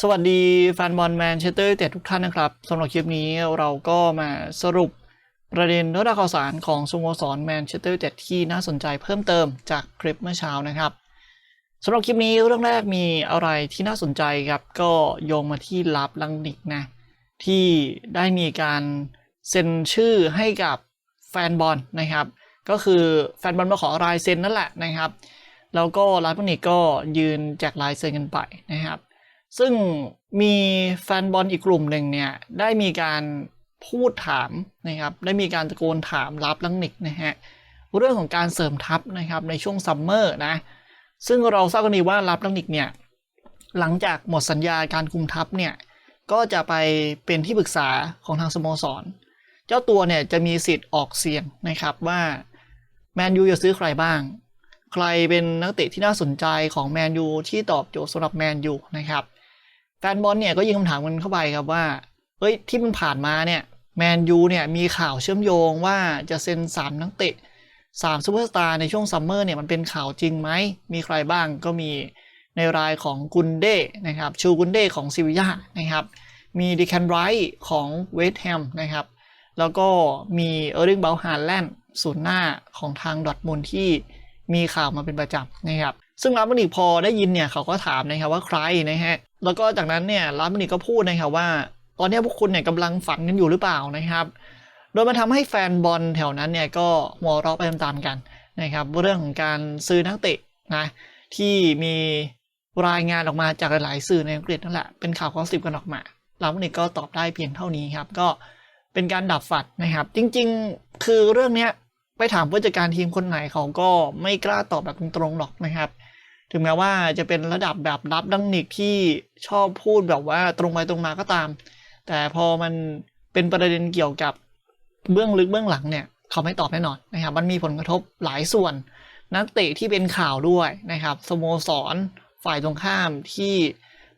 สวัสดีแฟนบอลแมนเชสเตอร์เต็ดทุกท่านนะครับสำหรับคลิปนี้เราก็มาสรุปประเด็นเนื้อหาข่าวสารของสโมสรแมนเชสเตอร์เต็ดที่น่าสนใจเพิ่มเติมจากคลิปเมื่อเช้านะครับสำหรับคลิปนี้เรื่องแรกมีอะไรที่น่าสนใจครับ ก็โยงมาที่ลับลังนิกนะ ที่ได้มีการเซ็นชื่อให้กับแฟนบอลนะครับ ก็คือแฟนบอลมาขอลายเซ็นนั่นแหละนะครับ แล้วก็ลับลังนิกก็ยืนแจกลายเซ็นกันไปนะครับ ซึ่งมีแฟนบอลอีกกลุ่มหนึ่งเนี่ย ได้มีการพูดถามนะครับ ได้มีการตะโกนถามรับลังนิกนะฮะ เรื่องของการเสริมทัพนะครับในช่วงซัมเมอร์นะ ซึ่งเราทราบกันดีว่ารับลังนิกเนี่ย หลังจากหมดสัญญาการคุมทัพเนี่ย ก็จะไปเป็นที่ปรึกษาของทางสโมสร เจ้าตัวเนี่ยจะมีสิทธิ์ออกเสียงนะครับว่าแมนยูจะซื้อใครบ้าง ใครเป็นนักเตะที่น่าสนใจของแมนยูที่ตอบโจทย์สำหรับแมนยูนะครับ แฟนบอลเนี่ยก็ยิงคำถามกันเข้าไปครับว่าเฮ้ยที่มันผ่านมาเนี่ยแมนยูเนี่ยมีข่าวเชื่อมโยงว่าจะเซ็นสามนักเตะสามซูเปอร์สตาร์ในช่วงซัมเมอร์เนี่ยมันเป็นข่าวจริงไหม มีใครบ้างก็มีในรายของกุนเดนะครับชูกุนเดของซิวิยานะครับมีดิแคนไรท์ของเวสต์แฮมนะครับแล้วก็มีเออร์ริงเบลฮาร์แลนด์ศูนย์หน้าของทางดอทมุนที่มีข่าวมาเป็นประจำนะครับ ซึ่งลาบันิกพอได้ยินเนี่ยเขาก็ถามนะครับว่าใครนะฮะแล้วก็จากนั้นเนี่ยลาบันิกก็พูดนะครับว่า ตอนนี้พวกคุณเนี่ยกำลังฝันกันอยู่หรือเปล่านะครับ โดยมันทำให้แฟนบอลแถวนั้นเนี่ยก็หัวเราะไปตามๆกันนะครับเรื่องของการซื้อนักเตะนะที่มีรายงานออกมาจากหลายๆสื่อในอังกฤษนั่นแหละเป็นข่าวข้อสิบกันออกมาลาบนิกก็ตอบได้เพียงเท่านี้ครับก็เป็นการดับฝันนะครับ จริงๆคือเรื่องเนี้ยไปถามผู้จัดการทีมคนไหนเขาก็ไม่กล้าตอบแบบตรงๆหรอกนะครับ ถึงแม้ว่าจะเป็นระดับแบบรับดังนิกที่ชอบพูดแบบว่าตรงไปตรงมาก็ตาม แต่พอมันเป็นประเด็นเกี่ยวกับเบื้องลึกเบื้องหลังเนี่ย เขาไม่ตอบแน่นอนนะครับ มันมีผลกระทบหลายส่วน นักเตะที่เป็นข่าวด้วยนะครับสโมสรฝ่ายตรงข้ามที่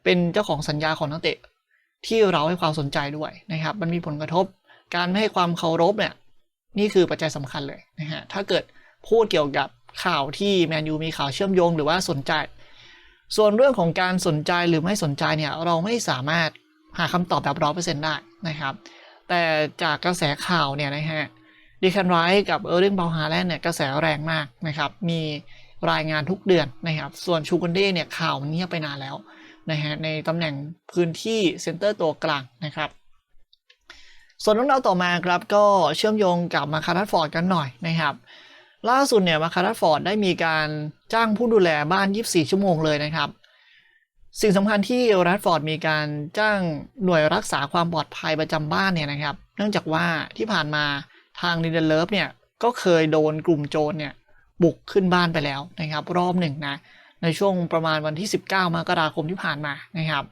เป็นเจ้าของสัญญาของนักเตะที่เราให้ความสนใจด้วยนะครับ มันมีผลกระทบ การไม่ให้ความเคารพเนี่ย นี่คือปัจจัยสำคัญเลยนะฮะ ถ้าเกิดพูดเกี่ยวกับ ข่าวที่แมนยูมีข่าวเชื่อมโยงหรือว่าสนใจ ส่วนเรื่องของการสนใจหรือไม่สนใจเนี่ยเราไม่สามารถหาคำตอบแบบร้อยเปอร์เซ็นต์ได้นะครับ แต่จากกระแสข่าวเนี่ยนะฮะดีคันไรกับเออร์ลิงเบลฮาแลนด์เนี่ยกระแสแรงมากนะครับ มีรายงานทุกเดือนนะครับ ส่วนชูกันเด้เนี่ยข่าวมันเงียบไปนานแล้วนะฮะในตำแหน่งพื้นที่เซ็นเตอร์ตัวกลางนะครับส่วนน้องเราวต่อมาครับก็เชื่อมโยงกับมาคารัฟอร์ดกันหน่อยนะครับ ล่าสุดเนี่ยมาคารัตฟอร์ดได้มีการจ้างผู้ดูแลบ้าน 24 ชั่วโมงเลยนะครับ สิ่งสำคัญที่รัตฟอร์ดมีการจ้างหน่วยรักษาความปลอดภัยประจำบ้านเนี่ยนะครับ เนื่องจากว่าที่ผ่านมาทางลินเดเลิฟเนี่ยก็เคยโดนกลุ่มโจรเนี่ยบุกขึ้นบ้านไปแล้วนะครับ รอบหนึ่งนะในช่วงประมาณวันที่ 19 มกราคมที่ผ่านมานะครับ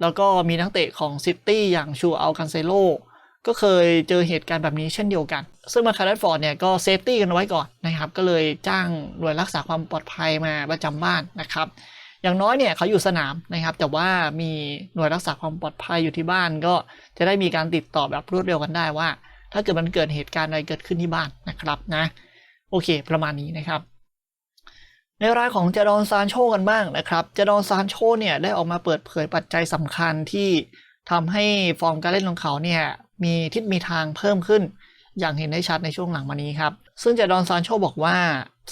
แล้วก็มีนักเตะของซิตี้อย่างชูอัลกันเซโล ก็เคยเจอเหตุการณ์แบบนี้เช่นเดียวกัน ซึ่งมาคาร์ดฟอร์ดเนี่ยก็เซฟตี้กันไว้ก่อนนะครับ ก็เลยจ้างหน่วยรักษาความปลอดภัยมาประจำบ้านนะครับ อย่างน้อยเนี่ยเขาอยู่สนามนะครับ แต่ว่ามีหน่วยรักษาความปลอดภัยอยู่ที่บ้าน ก็จะได้มีการติดต่อแบบรวดเร็วกันได้ว่า ถ้าเกิดมันเกิดเหตุการณ์อะไรเกิดขึ้นที่บ้านนะครับนะ โอเค ประมาณนี้นะครับในรายของเจดอนซานโชกันบ้างนะครับ เจดอนซานโชเนี่ยได้ออกมาเปิดเผยปัจจัยสำคัญที่ทำให้ฟอร์มการเล่นของเขาเนี่ย มีทิศมีทางเพิ่มขึ้น อย่างเห็นได้ชัดในช่วงหลังมานี้ครับ ซึ่งเจดอนซานโชบอกว่า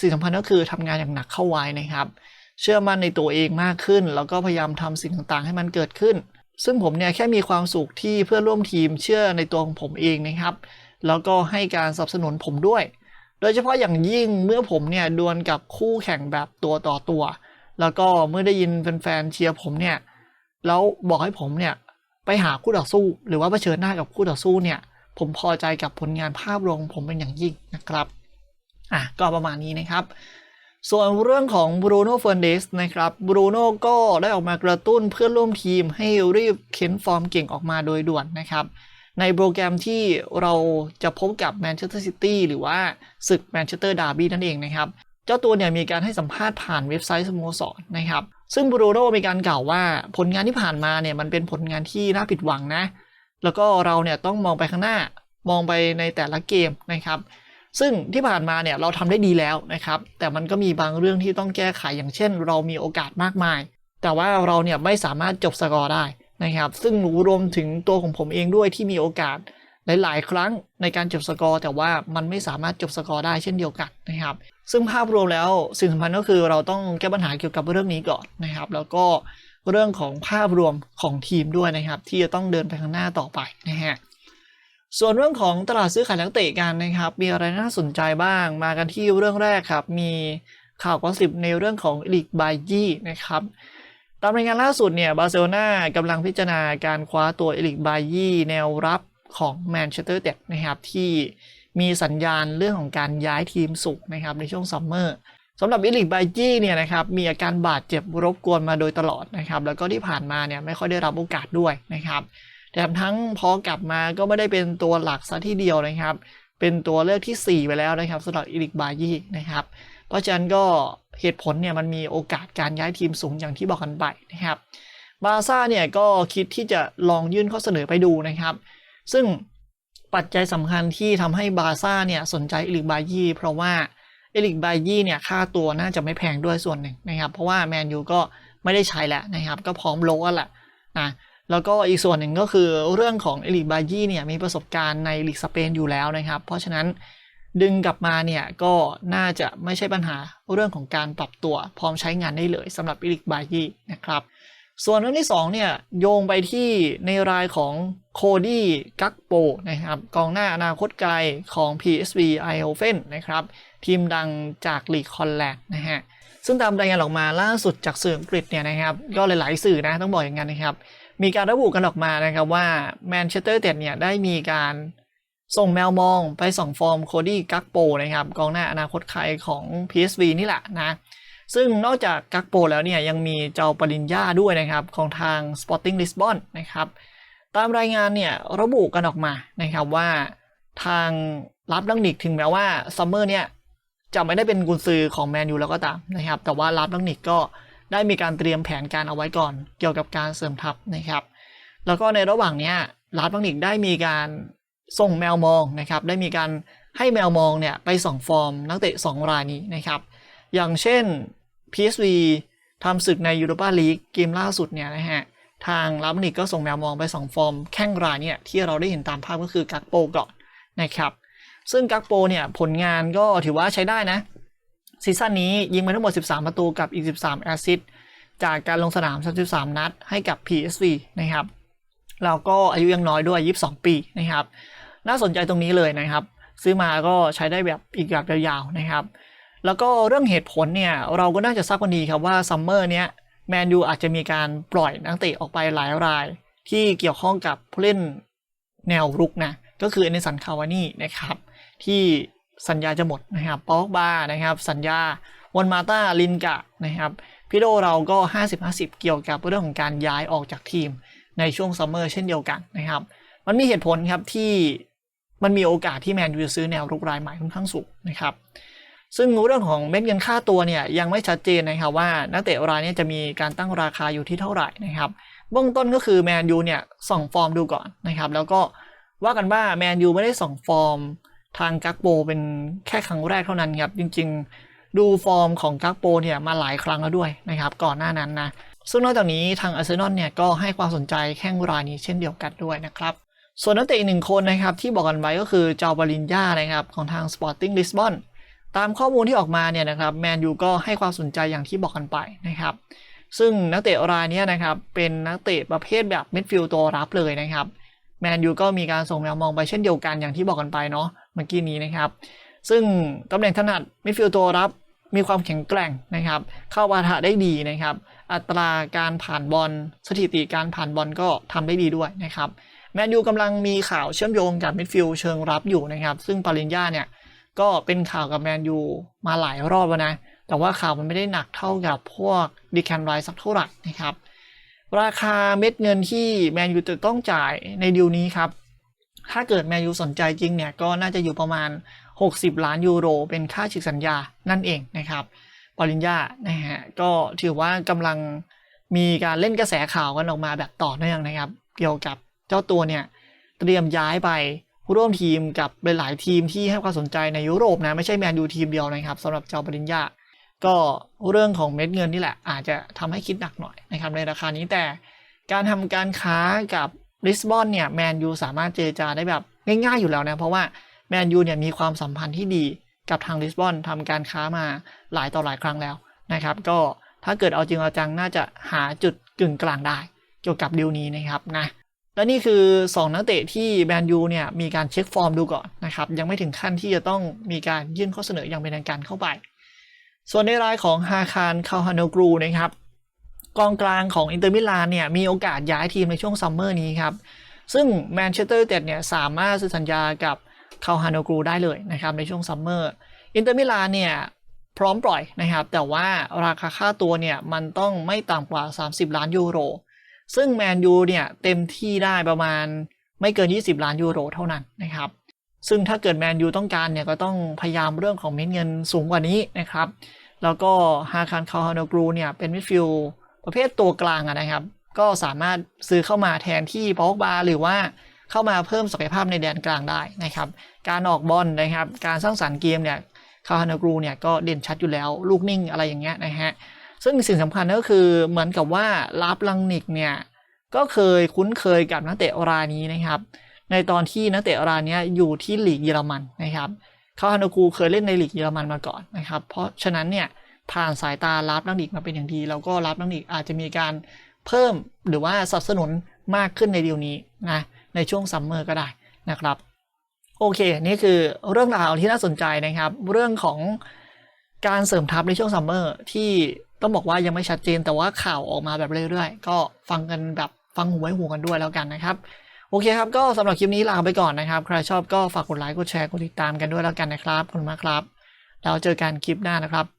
สิ่งสำคัญก็คือทำงานอย่างหนักเข้าไว้นะครับ เชื่อมั่นในตัวเองมากขึ้น แล้วก็พยายามทำสิ่งต่างๆ ให้มันเกิดขึ้น ซึ่งผมเนี่ยแค่มีความสุขที่เพื่อนร่วมทีมเชื่อในตัวของผมเองนะครับ แล้วก็ให้การสนับสนุนผมด้วย โดยเฉพาะอย่างยิ่งเมื่อผมเนี่ยดวลกับคู่แข่งแบบตัวต่อตัว แล้วก็เมื่อได้ยินแฟนๆเชียร์ผมเนี่ยแล้วบอกให้ผมเนี่ย ไปหาคู่ต่อสู้ หรือว่าเผชิญหน้ากับคู่ต่อสู้เนี่ยผมพอใจกับผลงานภาพรวมผมเป็นอย่างยิ่งนะครับอะก็ประมาณนี้นะครับ ส่วนเรื่องของบรูโน่เฟ r ร์เดสนะครับบรูโน่ก็ได้ออกมากระตุ้นเพื่อนร่วมทีมให้รีบเค้นฟอร์มเก่งออกมาโดยด่วนนะครับในโปรแกรมที่เราจะพบกับแมนเชสเตอร์ซิตี้หรือว่าศึกแมนเชสเตอร์ดาร์บี้นั่นเองนะครับ เจ้าตัวเนี่ยมีการให้สัมภาษณ์ผ่านเว็บไซต์สโมสรนะครับ ซึ่งบรูโน่มีการกล่าวว่าผลงานที่ผ่านมาเนี่ยมันเป็นผลงานที่น่าผิดหวังนะ แล้วก็เราเนี่ยต้องมองไปข้างหน้ามองไปในแต่ละเกมนะครับซึ่งที่ผ่านมาเนี่ยเราทำได้ดีแล้วนะครับ แต่มันก็มีบางเรื่องที่ต้องแก้ไขอย่างเช่น เรามีโอกาสมากมาย แต่ว่าเราเนี่ยไม่สามารถจบสกอร์ได้นะครับ ซึ่งรวมถึงตัวของผมเองด้วยที่มีโอกาส หลายๆ ครั้งในการจบสกอร์แต่ว่ามันไม่สามารถจบสกอร์ได้เช่นเดียวกันนะครับ ซึ่งภาพรวมแล้วสิ่งสำคัญก็คือเราต้องแก้ปัญหาเกี่ยวกับเรื่องนี้ก่อนนะครับ แล้วก็เรื่องของภาพรวมของทีมด้วยนะครับ ที่จะต้องเดินไปข้างหน้าต่อไปนะฮะส่วนเรื่องของตลาดซื้อขายนักเตะกันนะครับ มีอะไรน่าสนใจบ้างมากันที่เรื่องแรกครับ มีข่าวกอสิบในเรื่องของลีกบายยี่นะครับตามรายงานล่าสุดเนี่ยบาร์เซโลนากำลังพิจารณาการคว้าตัวเอลิกบายยี่แนวรับ ของแมนเชสเตอร์เต็ดนะครับที่มีสัญญาณเรื่องของการย้ายทีมสุกนะครับในช่วงซัมเมอร์สำหรับอิลิกบายจี้เนี่ยนะครับมีอาการบาดเจ็บรบกวนมาโดยตลอดนะครับแล้วก็ที่ผ่านมาเนี่ยไม่ค่อยได้รับโอกาสด้วยนะครับแถมทั้งพอกลับมาก็ไม่ได้เป็นตัวหลักซะทีเดียวนะครับ เป็นตัวเลือกที่ 4 ไปแล้วนะครับสำหรับอิลิกบายจี้นะครับเพราะฉะนั้นก็เหตุผลเนี่ยมันมีโอกาสการย้ายทีมสูงอย่างที่บอกกันไปนะครับบาซ่าเนี่ยก็คิดที่จะลองยื่นข้อเสนอไปดูนะครับ ซึ่งปัจจัยสำคัญที่ทำให้บาซ่าเนี่ยสนใจเอลิกบายี่เพราะว่าเอลิกบายี่เนี่ยค่าตัวน่าจะไม่แพงด้วยส่วนหนึ่งนะครับ เพราะว่าแมนยูก็ไม่ได้ใช้แล้วนะครับ ก็พร้อมโลกแหละนะแล้วก็อีกส่วนหนึ่งก็คือเรื่องของเอลิกบายี่เนี่ยมีประสบการณ์ในลีกสเปนอยู่แล้วนะครับ เพราะฉะนั้นดึงกลับมาเนี่ยก็น่าจะไม่ใช่ปัญหาเรื่องของการปรับตัวพร้อมใช้งานได้เลยสำหรับเอลิกบายี่นะครับ ส่วนเรื่องที่2เนี่ยโยงไปที่ในรายของโคดี้กักโปนะครับกองหน้าอนาคตไกลของ PSV e i h o f e n นะครับทีมดังจากลีกคอนแลนด์นะฮะซึ่งตามรายงานออกมาล่าสุดจากสื่ออังกฤษเนี่ยนะครับก็หลายๆสื่อนะต้องบอกอย่างนั้นนะครับ มีการระบุกันออกมานะครับว่าแมนเชสเตอร์เต็ดเนี่ยได้มีการส่งแมวมองไปส่องฟอร์มโคดี้กักโปนะครับกองหน้าอนาคตไกลของ PSV นี่แหละนะ ซึ่งนอกจากกักโปแล้วเนี่ยยังมีเจ้าปริญญาด้วยนะครับของทาง Sporting Lisbon นะครับตามรายงานเนี่ยระบุกันออกมานะครับว่าทางรับลังนิกถึงแม้ว่าซัมเมอร์เนี่ยจะไม่ได้เป็นกุนซือของแมนยูแล้วก็ตามนะครับแต่ว่ารับลังนิกก็ได้มีการเตรียมแผนการเอาไว้ก่อน เกี่ยวกับการเสริมทัพนะครับ แล้วก็ในระหว่างเนี้ยรับลังนิกได้มีการส่งแมวมองนะครับ ได้มีการให้แมวมองเนี่ยไปส่องฟอร์มนักเตะ 2 รายนี้นะครับ อย่างเช่น PSV ทำศึกในยูโรปาลีกเกมล่าสุดเนี่ยนะฮะ ทางลาบนิกก็ส่งแมวมองไป 2 ฟอร์ม แข้งรายเนี่ย ที่เราได้เห็นตามภาพก็คือกักโปก่อนนะครับ ซึ่งกักโปเนี่ย ผลงานก็ถือว่าใช้ได้นะ ซีซั่นนี้ยิงไปทั้งหมด 13 ประตูกับอีก 13 แอสซิสต์จากการลงสนาม 33 นัดให้กับ PSV นะครับ แล้วก็อายุยังน้อยด้วย 22 ปีนะครับ น่าสนใจตรงนี้เลยนะครับ ซื้อมาก็ใช้ได้แบบอีกแบบยาวๆนะครับ แล้วก็เรื่องเหตุผลเนี่ยเราก็น่าจะทราบกันดีครับว่าซัมเมอร์เนี้ยแมนยูอาจจะมีการปล่อยนักเตะออกไปหลายราย ที่เกี่ยวข้องกับผู้เล่นแนวรุกนะ ก็คือเอเนสันคาวานี่นะครับ ที่สัญญาจะหมดนะครับปอกบานะครับ สัญญาวันมาตาลินกะนะครับพี่โดเราก็ 50-50 เกี่ยวกับเรื่องของการย้ายออกจากทีมในช่วงซัมเมอร์เช่นเดียวกันนะครับ มันมีเหตุผลครับที่มันมีโอกาสที่แมนยูจะซื้อแนวรุกรายใหม่ค่อนข้างสูงนะครับ ซึ่งเรื่องของเม็ดเงินค่าตัวเนี่ยยังไม่ชัดเจนนะครับว่านักเตะรายนี้จะมีการตั้งราคาอยู่ที่เท่าไหร่นะครับเบื้องต้นก็คือแมนยูเนี่ยส่องฟอร์มดูก่อนนะครับแล้วก็ว่ากันว่าแมนยูไม่ได้ส่องฟอร์มทางกักโปเป็นแค่ครั้งแรกเท่านั้นครับจริงๆ ดูฟอร์มของกักโปเนี่ยมาหลายครั้งแล้วด้วยนะครับก่อนหน้านั้นนะซึ่งนอกจากนี้ทางอาร์เซนอลเนี่ยก็ให้ความสนใจแข้งรายนี้เช่นเดียวกันด้วยนะครับส่วนนักเตะอีกหนึ่งคนนะครับที่บอกกันไว้ก็คือเจ้าบาลินญานะครับของทาง Sporting Lisbon ต ตามข้อมูลที่ออกมาเนี่ยนะครับแมนยูก็ให้ความสนใจอย่างที่บอกกันไปนะครับ ซึ่งนักเตะรายนี้นะครับเป็นนักเตะประเภทแบบมิดฟิลด์ตัวรับเลยนะครับแมนยูก็มีการส่งแมวมองไปเช่นเดียวกันอย่างที่บอกกันไปเนาะเมื่อกี้นี้นะครับ ซึ่งตำแหน่งถนัดมิดฟิลด์ตัวรับมีความแข็งแกร่งนะครับ เข้าปะทะได้ดีนะครับ อัตราการผ่านบอลสถิติการผ่านบอลก็ทำได้ดีด้วยนะครับแมนยูกำลังมีข่าวเชื่อมโยงกับมิดฟิลด์เชิงรับอยู่นะครับ ซึ่งปาริญญาเนี่ย ก็เป็นข่าวกับแมนยูมาหลายรอบแล้วนะ แต่ว่าข่าวมันไม่ได้หนักเท่ากับพวกดีแคนไรสักเท่าไหร่นะครับ ราคาเม็ดเงินที่แมนยูจะต้องจ่ายในดีลนี้ครับ ถ้าเกิดแมนยูสนใจจริงเนี่ย ก็น่าจะอยู่ประมาณ 60 ล้านยูโร เป็นค่าฉีกสัญญานั่นเองนะครับ ปริญญานะฮะ ก็ถือว่ากำลังมีการเล่นกระแสข่าวกันออกมาแบบต่อเนื่องนะครับ เกี่ยวกับเจ้าตัวเนี่ยเตรียมย้ายไป ผู้ร่วมทีมกับหลายๆทีมที่ให้ความสนใจในยุโรปนะ ไม่ใช่แมนยูทีมเดียวนะครับสำหรับเจ้าปริญญาก็เรื่องของเม็ดเงินนี่แหละ อาจจะทำให้คิดหนักหน่อยนะครับในราคานี้แต่การทำการค้ากับลิสบอนเนี่ยแมนยูสามารถเจรจาได้แบบง่ายๆอยู่แล้วนะเพราะว่าแมนยูเนี่ยมีความสัมพันธ์ที่ดีกับทางลิสบอนทำการค้ามาหลายต่อหลายครั้งแล้วนะครับก็ถ้าเกิดเอาจริงเอาจังน่าจะหาจุดกึ่งกลางได้ เกี่ยวกับดีลนี้นะครับนะ และนี่คือ 2 นักเตะที่แมนยูเนี่ยมีการเช็คฟอร์มดูก่อนนะครับยังไม่ถึงขั้นที่จะต้องมีการยื่นข้อเสนออย่างเป็นทางการเข้าไป ส่วนในรายของฮาคารคาฮานกรูนะครับกองกลางของอินเตอร์มิลานเนี่ยมีโอกาสย้ายทีมในช่วงซัมเมอร์นี้ครับซึ่งแมนเชสเตอร์ยูไนเต็ดเนี่ยสามารถสัญญากับคาฮานกรูได้เลยนะครับในช่วงซัมเมอร์อินเตอร์มิลานเนี่ยพร้อมปล่อยนะครับแต่ว่าราคาค่าตัวเนี่ยมันต้องไม่ต่ำกว่า 30 ล้านยูโร ซึ่งแมนยูเนี่ยเต็มที่ได้ประมาณไม่เกิน 20 ล้านยูโรเท่านั้นนะครับ ซึ่งถ้าเกิดแมนยูต้องการเนี่ยก็ต้องพยายามเรื่องของเม็ดเงินสูงกว่านี้นะครับ แล้วก็ฮาคารคาฮานกรูเนี่ยเป็นมิดฟิลด์ประเภทตัวกลางะนะครับ ก็สามารถซื้อเข้ามาแทนที่ปอกบาหรือว่าเข้ามาเพิ่มศักยภาพในแดนกลางได้นะครับ การออกบอลนะครับ การสร้างสรรค์เกมเนี่ยคาฮานกรูเนี่ยก็เด่นชัดอยู่แล้ว ลูกนิ่งอะไรอย่างเงี้ยนะฮะ ซึ่งสิ่งสำคัญก็คือเหมือนกับว่าลาบลังนิกเนี่ยก็เคยคุ้นเคยกับนักเตะรายนี้นะครับ ในตอนที่นักเตะรายนี้อยู่ที่ลีกเยอรมันนะครับคาฮานกูเคยเล่นในลีกเยอรมันมาก่อนนะครับ เพราะฉะนั้นเนี่ยผ่านสายตาลาบลังนิกมาเป็นอย่างดี แล้วก็ลาบลังนิกอาจจะมีการเพิ่มหรือว่าสนับสนุนมากขึ้นในเดียวนี้นะในช่วงซัมเมอร์ก็ได้นะครับโอเค นี่คือเรื่องราวที่น่าสนใจนะครับ เรื่องของการเสริมทัพในช่วงซัมเมอร์ที่ ต้องบอกว่ายังไม่ชัดเจนแต่ว่าข่าวออกมาแบบเรื่อยๆ ก็ฟังกันแบบฟังหูไว้หูกันด้วยแล้วกันนะครับ โอเคครับ ก็สำหรับคลิปนี้ลาไปก่อนนะครับ ใครชอบก็ฝากกดไลค์กดแชร์กดติดตามกันด้วยแล้วกันนะครับขอบคุณมากครับ แล้วเจอกันคลิปหน้านะครับ